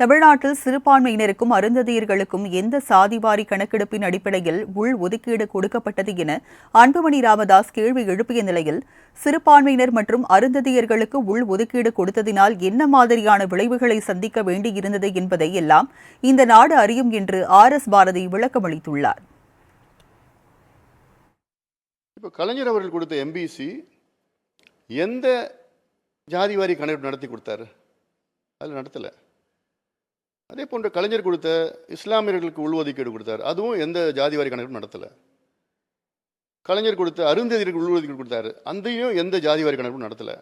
தமிழ்நாட்டில் சிறுபான்மையினருக்கும் அருந்ததியர்களுக்கும் எந்த சாதிவாரி கணக்கெடுப்பின் அடிப்படையில் உள் ஒதுக்கீடு கொடுக்கப்பட்டது என அன்புமணி ராமதாஸ் கேள்வி எழுப்பிய நிலையில் சிறுபான்மையினர் மற்றும் அருந்ததியர்களுக்கு உள் ஒதுக்கீடு கொடுத்ததினால் என்ன மாதிரியான விளைவுகளை சந்திக்க வேண்டியிருந்தது என்பதை எல்லாம் இந்த நாடு அறியும் என்று ஆர் எஸ் பாரதி விளக்கமளித்துள்ளார். கலைஞர் அவர்கள் கொடுத்த எம்பிசி எந்த ஜாதிவாரி கணக்கெடுப்பு நடத்தி கொடுத்தாரு? அதில் நடத்தலை. அதே போன்ற கலைஞர் கொடுத்த இஸ்லாமியர்களுக்கு உள்ஒதுக்கீடு கொடுத்தார். அதுவும் எந்த ஜாதிவாரி கணக்கும் நடத்தலை. கலைஞர் கொடுத்த அருந்ததியருக்கு உள்ஒதுக்கீடு கொடுத்தாரு. அந்தையும் எந்த ஜாதிவாரி கணக்கும் நடத்தலை.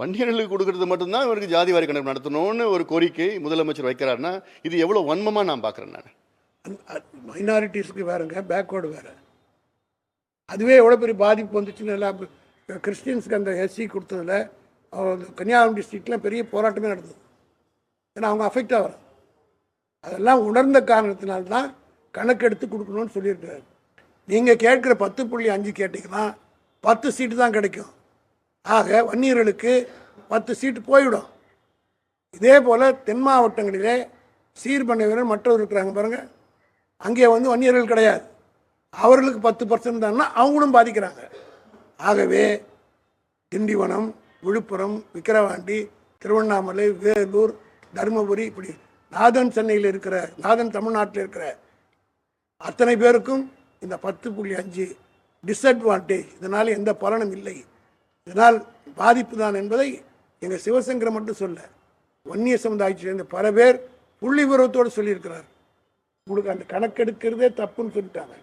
வன்னியர்களுக்கு கொடுக்கறது மட்டும்தான் இவருக்கு ஜாதிவாரி கணக்கு நடத்தணும்னு ஒரு கோரிக்கை முதலமைச்சர் வைக்கிறாருன்னா இது எவ்வளோ வன்மமாக நான் பார்க்குறேன் நான். மைனாரிட்டிஸ்க்கு வேறுங்க பேக்வேர்டு வேறு. அதுவே எவ்வளோ பெரிய பாதிப்பு வந்துச்சுன்னு எல்லாம் கிறிஸ்டின்ஸுக்கு அந்த எஸ்சி கொடுத்ததில் கன்னியாகுமரி டிஸ்ட்ரிக்ட்லாம் பெரிய போராட்டமே நடந்தது. ஏன்னா அவங்க அஃபெக்ட் ஆகிறது அதெல்லாம் உணர்ந்த காரணத்தினால்தான் கணக்கெடுத்து கொடுக்கணும்னு சொல்லியிருக்காரு நீங்கள் கேட்குற பத்து புள்ளி அஞ்சு கேட்டிங்கன்னா பத்து சீட்டு தான் கிடைக்கும். ஆக வன்னியர்களுக்கு பத்து சீட்டு போய்விடும். இதே போல் தென் மாவட்டங்களிலே சீர்பண்ணை வீரர் மற்றவர் இருக்கிறாங்க பாருங்கள் அங்கே வந்து வன்னியர்கள் கிடையாது. அவர்களுக்கு பத்து பர்சன்ட் தான்னா அவங்களும் பாதிக்கிறாங்க. ஆகவே திண்டிவனம் விழுப்புரம் விக்கிரவாண்டி திருவண்ணாமலை வேலூர் தருமபுரி இப்படி நாதன் சென்னையில் இருக்கிற நாதன் தமிழ்நாட்டில் இருக்கிற அத்தனை பேருக்கும் இந்த பத்து புள்ளி அஞ்சு டிஸ்அட்வான்டேஜ் இதனால் எந்த பலனும் இல்லை. இதனால் பாதிப்பு தான் என்பதை எங்கள் சிவசங்கரம் மட்டும் சொல்ல வன்னிய சமுதாயத்தை சேர்ந்த பல பேர் புள்ளி விவரத்தோடு சொல்லியிருக்கிறார். உங்களுக்கு அந்த கணக்கெடுக்கிறதே தப்புன்னு சொல்லிட்டாங்க.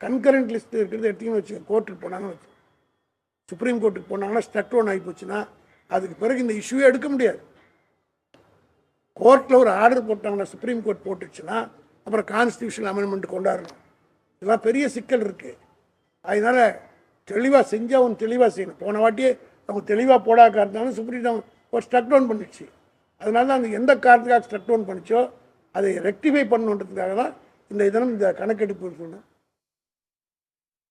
கன்கரண்ட் லிஸ்ட் இருக்கிறது எடுத்தீங்கன்னு வச்சுக்கோங்க கோர்ட்டுக்கு போனாங்கன்னு வச்சு சுப்ரீம் கோர்ட்டுக்கு போனாங்கன்னா ஸ்டக் ஒன் ஆகி போச்சுன்னா அதுக்கு பிறகு இந்த இஷ்யூவே எடுக்க முடியாது. கோர்ட்டில் ஒரு ஆர்டர் போட்டாங்கன்னா சுப்ரீம் கோர்ட் போட்டுச்சுன்னா அப்புறம் கான்ஸ்டியூஷன் அமெண்ட்மெண்ட் கொண்டாடணும். இதெல்லாம் பெரிய சிக்கல் இருக்குது அதனால் தெளிவாக செஞ்சால் அவன் தெளிவாக செய்யணும். போன வாட்டியே அவங்க தெளிவாக போடாக்க இருந்தாலும் சுப்ரீம் கோர்ட் ஸ்ட்ரக் டவுன் பண்ணிச்சு அதனால தான் அந்த எந்த காரணத்துக்காக ஸ்ட்ரக் டவுன் பண்ணிச்சோ அதை ரெக்டிஃபை பண்ணணுன்றதுக்காக தான் இந்த இதனம் இந்த கணக்கெடுப்பு சொன்னேன்.